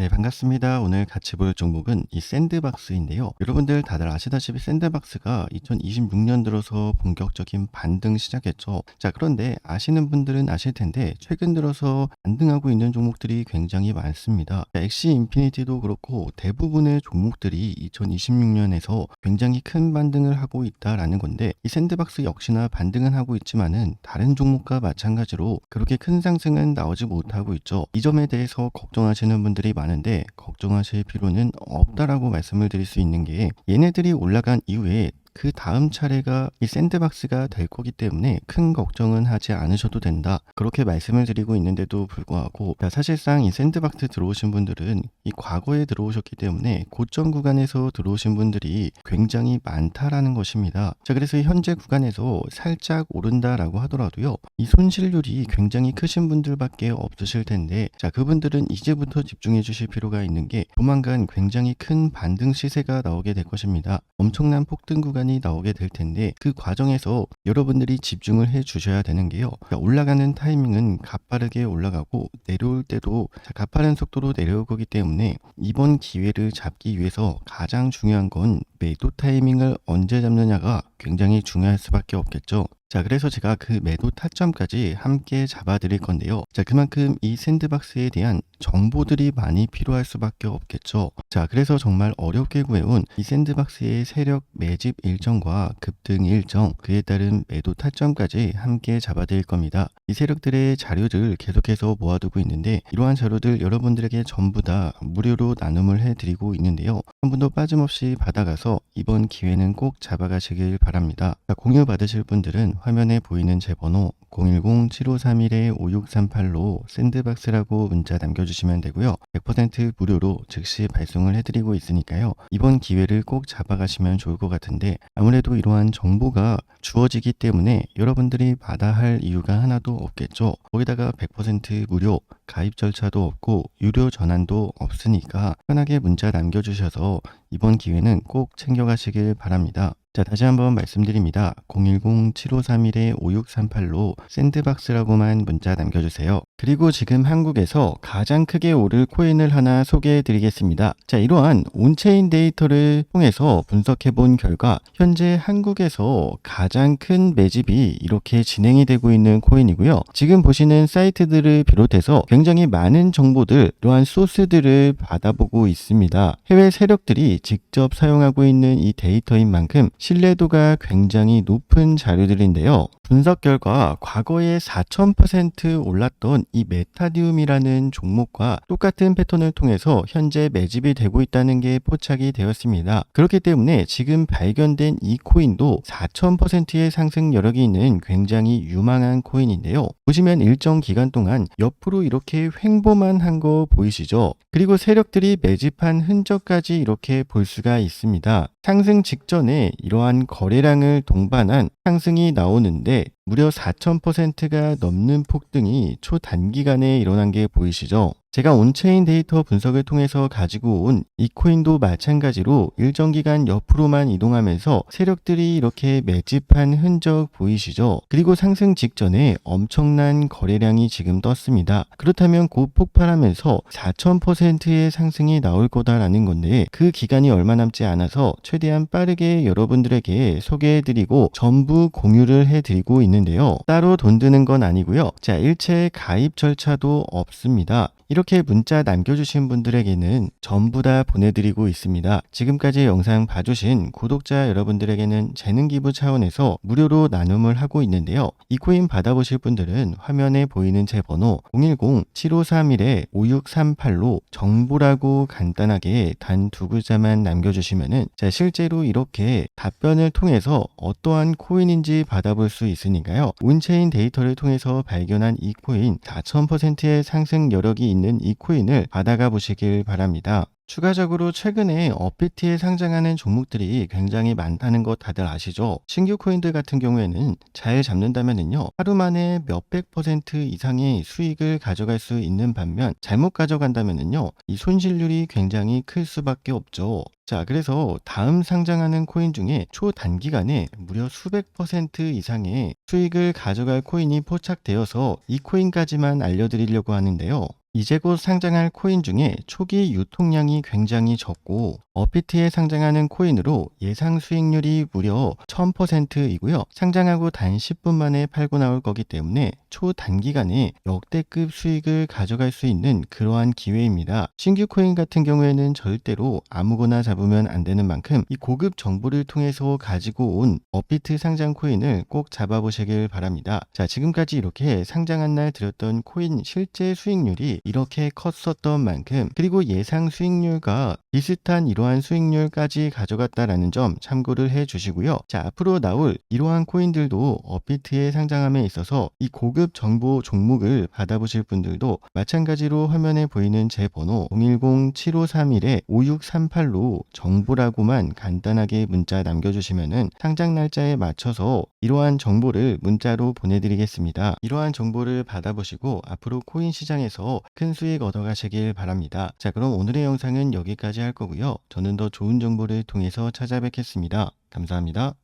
네, 반갑습니다. 오늘 같이 볼 종목은 이 샌드박스인데요. 여러분들 다들 아시다시피 샌드박스가 2026년 들어서 본격적인 반등 시작했죠. 자, 그런데 아시는 분들은 아실 텐데 최근 들어서 반등하고 있는 종목들이 굉장히 많습니다. 자, 엑시 인피니티도 그렇고 대부분의 종목들이 2026년에서 굉장히 큰 반등을 하고 있다라는 건데 이 샌드박스 역시나 반등은 하고 있지만은 다른 종목과 마찬가지로 그렇게 큰 상승은 나오지 못하고 있죠. 이 점에 대해서 걱정하시는 분들이 많 은데 걱정하실 필요는 없다라고 말씀을 드릴 수 있는 게 얘네들이 올라간 이후에 그 다음 차례가 이 샌드박스가 될 거기 때문에 큰 걱정은 하지 않으셔도 된다. 그렇게 말씀을 드리고 있는데도 불구하고 사실상 이 샌드박스 들어오신 분들은 이 과거에 들어오셨기 때문에 고점 구간에서 들어오신 분들이 굉장히 많다라는 것입니다. 자, 그래서 이 현재 구간에서 살짝 오른다라고 하더라도요. 이 손실률이 굉장히 크신 분들밖에 없으실 텐데 자, 그분들은 이제부터 집중해 주실 필요가 있는 게 조만간 굉장히 큰 반등 시세가 나오게 될 것입니다. 엄청난 폭등 구간 시간이 나오게 될 텐데 그 과정에서 여러분들이 집중을 해 주셔야 되는 게요. 올라가는 타이밍은 가파르게 올라가고 내려올 때도 가파른 속도로 내려올 거기 때문에 이번 기회를 잡기 위해서 가장 중요한 건 매도 타이밍을 언제 잡느냐가 굉장히 중요할 수밖에 없겠죠. 자, 그래서 제가 그 매도 타점까지 함께 잡아 드릴 건데요. 자, 그만큼 이 샌드박스에 대한 정보들이 많이 필요할 수밖에 없겠죠. 자, 그래서 정말 어렵게 구해온 이 샌드박스의 세력 매집 일정과 급등 일정, 그에 따른 매도 타점까지 함께 잡아 드릴 겁니다. 이 세력들의 자료를 계속해서 모아두고 있는데 이러한 자료들 여러분들에게 전부 다 무료로 나눔을 해 드리고 있는데요. 한 분도 빠짐없이 받아가서 이번 기회는 꼭 잡아가시길 바랍니다. 자, 공유 받으실 분들은 화면에 보이는 제 번호 010-7531-5638로 샌드박스라고 문자 남겨주시면 되고요. 100% 무료로 즉시 발송을 해드리고 있으니까요. 이번 기회를 꼭 잡아가시면 좋을 것 같은데 아무래도 이러한 정보가 주어지기 때문에 여러분들이 받아 할 이유가 하나도 없겠죠. 거기다가 100% 무료, 가입 절차도 없고 유료 전환도 없으니까 편하게 문자 남겨주셔서 이번 기회는 꼭 챙겨가시길 바랍니다. 자, 다시 한번 말씀드립니다. 010-7531-5638로 샌드박스라고만 문자 남겨주세요. 그리고 지금 한국에서 가장 크게 오를 코인을 하나 소개해 드리겠습니다. 자, 이러한 온체인 데이터를 통해서 분석해 본 결과 현재 한국에서 가장 큰 매집이 이렇게 진행이 되고 있는 코인이고요. 지금 보시는 사이트들을 비롯해서 굉장히 많은 정보들, 이러한 소스들을 받아보고 있습니다. 해외 세력들이 직접 사용하고 있는 이 데이터인 만큼 신뢰도가 굉장히 높은 자료들인데요. 분석 결과 과거에 4000% 올랐던 이 메타디움이라는 종목과 똑같은 패턴을 통해서 현재 매집이 되고 있다는 게 포착이 되었습니다. 그렇기 때문에 지금 발견된 이 코인도 4000%의 상승 여력이 있는 굉장히 유망한 코인인데요. 보시면 일정 기간 동안 옆으로 이렇게 횡보만 한 거 보이시죠? 그리고 세력들이 매집한 흔적까지 이렇게 볼 수가 있습니다. 상승 직전에 이러한 거래량을 동반한 상승이 나오는데 무려 4,000%가 넘는 폭등이 초단기간에 일어난 게 보이시죠? 제가 온체인 데이터 분석을 통해서 가지고 온 이 코인도 마찬가지로 일정 기간 옆으로만 이동하면서 세력들이 이렇게 매집한 흔적 보이시죠? 그리고 상승 직전에 엄청난 거래량이 지금 떴습니다. 그렇다면 곧 폭발하면서 4,000%의 상승이 나올 거다라는 건데 그 기간이 얼마 남지 않아서 최대한 빠르게 여러분들에게 소개해드리고 전부 공유를 해드리고 있는 데요. 따로 돈 드는 건 아니고요. 자, 일체 가입 절차도 없습니다. 이렇게 문자 남겨주신 분들에게는 전부 다 보내드리고 있습니다. 지금까지 영상 봐주신 구독자 여러분들에게는 재능 기부 차원에서 무료로 나눔을 하고 있는데요. 이 코인 받아보실 분들은 화면에 보이는 제 번호 010-7531-5638로 정보라고 간단하게 단 두 글자만 남겨주시면은 자, 실제로 이렇게 답변을 통해서 어떠한 코인인지 받아볼 수 있으니까 요. 온체인 데이터를 통해서 발견한 이 코인 4000%의 상승 여력이 있는 이 코인을 받아가 보시길 바랍니다. 추가적으로 최근에 어피티에 상장하는 종목들이 굉장히 많다는 것 다들 아시죠? 신규 코인들 같은 경우에는 잘 잡는다면요. 하루 만에 몇백 퍼센트 이상의 수익을 가져갈 수 있는 반면 잘못 가져간다면요. 이 손실률이 굉장히 클 수밖에 없죠. 자, 그래서 다음 상장하는 코인 중에 초단기간에 무려 수백 퍼센트 이상의 수익을 가져갈 코인이 포착되어서 이 코인까지만 알려드리려고 하는데요. 이제 곧 상장할 코인 중에 초기 유통량이 굉장히 적고 업비트에 상장하는 코인으로 예상 수익률이 무려 1000%이고요. 상장하고 단 10분 만에 팔고 나올 거기 때문에 초단기간에 역대급 수익을 가져갈 수 있는 그러한 기회입니다. 신규 코인 같은 경우에는 절대로 아무거나 잡으면 안 되는 만큼 이 고급 정보를 통해서 가지고 온 업비트 상장 코인을 꼭 잡아보시길 바랍니다. 자, 지금까지 이렇게 상장한 날 드렸던 코인 실제 수익률이 이렇게 컸었던 만큼 그리고 예상 수익률과 비슷한 이러한 수익률까지 가져갔다라는 점 참고를 해 주시고요. 자, 앞으로 나올 이러한 코인들도 업비트에 상장함에 있어서 이 고급 정보 종목을 받아보실 분들도 마찬가지로 화면에 보이는 제 번호 010-7531-5638로 정보라고만 간단하게 문자 남겨주시면은 상장 날짜에 맞춰서 이러한 정보를 문자로 보내드리겠습니다. 이러한 정보를 받아보시고 앞으로 코인 시장에서 큰 수익 얻어가시길 바랍니다. 자, 그럼 오늘의 영상은 여기까지 할 거고요. 저는 더 좋은 정보를 통해서 찾아뵙겠습니다. 감사합니다.